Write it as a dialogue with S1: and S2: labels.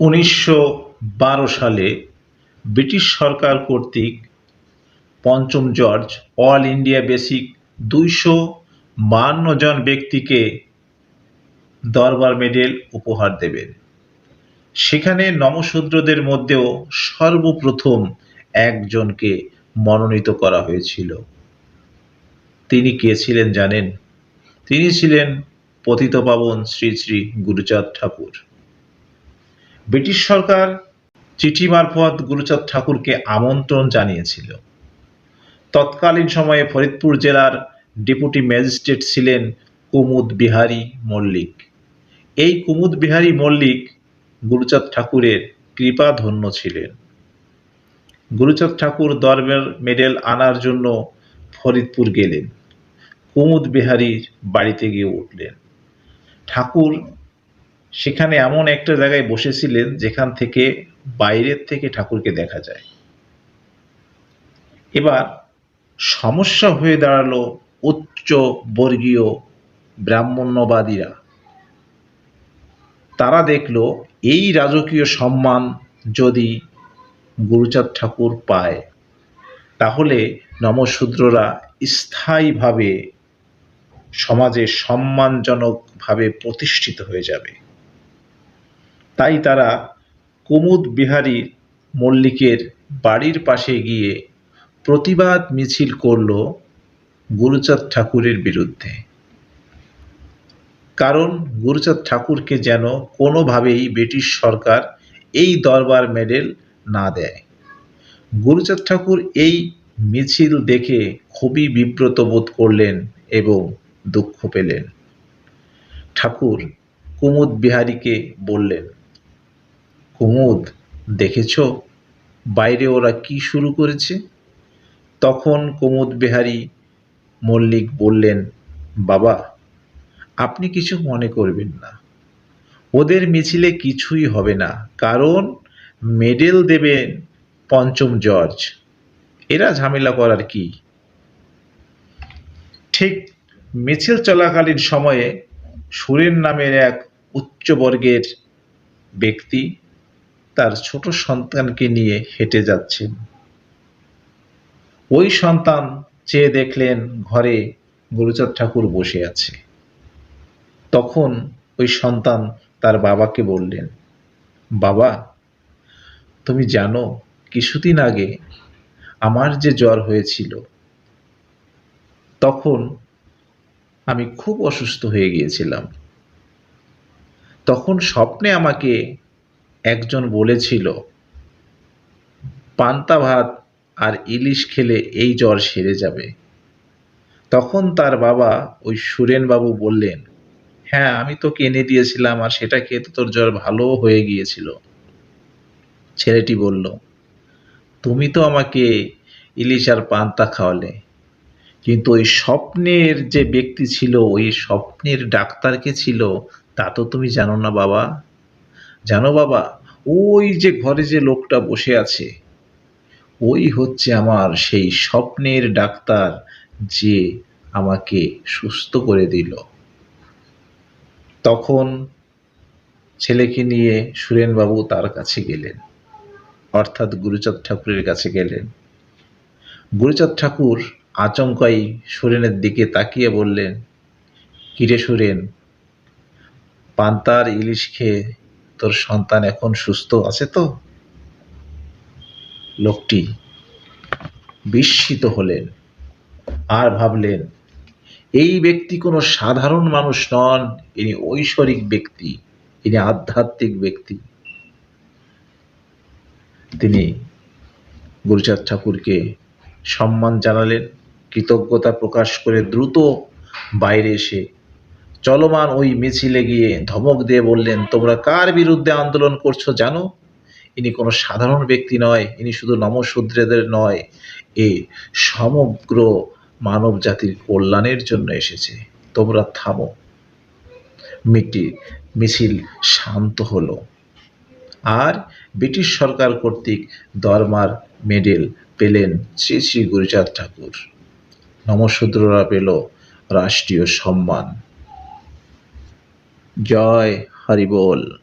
S1: উনিশশো বারো সালে ব্রিটিশ সরকার কর্তৃক পঞ্চম জর্জ অল ইন্ডিয়া বেসিক দুইশো বাহান্ন জন ব্যক্তিকে দরবার মেডেল উপহার দেবেন। সেখানে নমশূদ্রদের মধ্যেও সর্বপ্রথম একজনকে মনোনীত করা হয়েছিল। তিনি কে ছিলেন জানেন? তিনি ছিলেন পতিতপাবন শ্রী শ্রী গুরুচাঁদ ঠাকুর। ব্রিটিশ সরকার চিঠি মারফত গুরুচাঁদ ঠাকুরকে আমন্ত্রণ জানিয়েছিল। তৎকালীন সময়ে ফরিদপুর জেলার ডেপুটি ম্যাজিস্ট্রেট ছিলেন কুমুদ বিহারী মল্লিক। এই কুমুদ বিহারী মল্লিক গুরুচাঁদ ঠাকুরের কৃপাধন্য ছিলেন। গুরুচাঁদ ঠাকুর দরবার মেডেল আনার জন্য ফরিদপুর গেলেন। কুমুদ বিহারীর বাড়িতে গিয়ে উঠলেন। ঠাকুর সেখানে এমন একটা জায়গায় বসেছিলেন যেখান থেকে বাইরের থেকে ঠাকুরকে দেখা যায়। এবার সমস্যা হয়ে দাঁড়াল উচ্চ বর্গীয় ব্রাহ্মণ্যবাদীরা। তারা দেখল এই রাজকীয় সম্মান যদি গুরুচাঁদ ঠাকুর পায়, তাহলে নমশূদ্ররা স্থায়ীভাবে সমাজে সম্মানজনকভাবে প্রতিষ্ঠিত হয়ে যাবে। তাই তারা কুমুদ বিহারী মল্লিকের বাড়ির পাশে গিয়ে প্রতিবাদ মিছিল করল গুরুচাঁদ ঠাকুরের বিরুদ্ধে। কারণ গুরুচাঁদ ঠাকুরকে যেন কোনোভাবেই ব্রিটিশ সরকার এই দরবার মেডেল না দেয়। গুরুচাঁদ ঠাকুর এই মিছিল দেখে খুবই বিব্রত বোধ করলেন এবং দুঃখ পেলেন। ঠাকুর কুমুদ বিহারীকে বললেন কুমুদ, দেখেছ? বাইরে ওরা কি শুরু করেছে? তখন কুমুদ বিহারী মল্লিক বললেন, বাবা, আপনি কিছু মনে করবেন না। ওদের মিছিলে কিছুই হবে না, কারণ মেডেল দেবেন পঞ্চম জর্জ। এরা ঝামেলা করার কি? ঠিক মিছিল চলাকালীন সময়ে সুরেন নামের এক উচ্চবর্গের ব্যক্তি তার ছোট সন্তানকে নিয়ে হেঁটে যাচ্ছেন। ওই সন্তান চেয়ে দেখলেন ঘরে গুরুচাঁদ ঠাকুর বসে আছে। তখন ওই সন্তান তার বাবাকে বললেন, বাবা, তুমি জানো, কিছুদিন আগে আমার যে জ্বর হয়েছিল, তখন আমি খুব অসুস্থ হয়ে গিয়েছিলাম। তখন স্বপ্নে আমাকে একজন বলেছিল, পান্তা ভাত আর ইলিশ খেলে এই জ্বর সেরে যাবে। তখন তার বাবা ওই সুরেনবাবু বললেন হ্যাঁ আমি তোকে এনে দিয়েছিলাম আর সেটা খেয়ে তো তোর জ্বর ভালো হয়ে গিয়েছিল। ছেলেটি বলল, তুমি তো আমাকে ইলিশ আর পান্তা খাওয়ালে, কিন্তু ওই স্বপ্নের যে ব্যক্তি ছিল, ওই স্বপ্নের ডাক্তারকে ছিল, তা তো তুমি জানো না বাবা। জানো বাবা ওই যে ঘরে যে লোকটা বসে আছে, ওই হচ্ছে আমার সেই স্বপ্নের ডাক্তার যে আমাকে সুস্থ করে দিল। তখন ছেলেকে নিয়ে সুরেনবাবু তার কাছে গেলেন, অর্থাৎ গুরুচাঁদ ঠাকুরের কাছে গেলেন। গুরুচাঁদ ঠাকুর আচমকাই সুরেনের দিকে তাকিয়ে বললেন, কিরে সুরেন, পান্তার ইলিশ খেয়ে তোর সন্তান এখন সুস্থ আছে তো? লোকটি বিস্মিত হলেন আর ভাবলেন, এই ব্যক্তি কোনো সাধারণ মানুষ নন, ইনি ঐশ্বরিক ব্যক্তি, ইনি আধ্যাত্মিক ব্যক্তি। তিনি গুরুচাঁদ ঠাকুরকে সম্মান জানালেন, কৃতজ্ঞতা প্রকাশ করে দ্রুত বাইরে এসে চলমান ওই মিছিলে গিয়ে ধমক দিয়ে বললেন, তোমরা কার বিরুদ্ধে আন্দোলন করছ জানো? ইনি কোনো সাধারণ ব্যক্তি নয়, ইনি শুধু নমশূদ্রদের নয়, এ সমগ্র মানব জাতির কল্যাণের জন্য এসেছে। তোমরা থামো। মিটি, মিছিল শান্ত হলো। আর ব্রিটিশ সরকার কর্তৃক দরমার মেডেল পেলেন শ্রী শ্রী গুরুচাঁদ ঠাকুর। নমশূদ্ররা পেল রাষ্ট্রীয় সম্মান। जय हरिबोल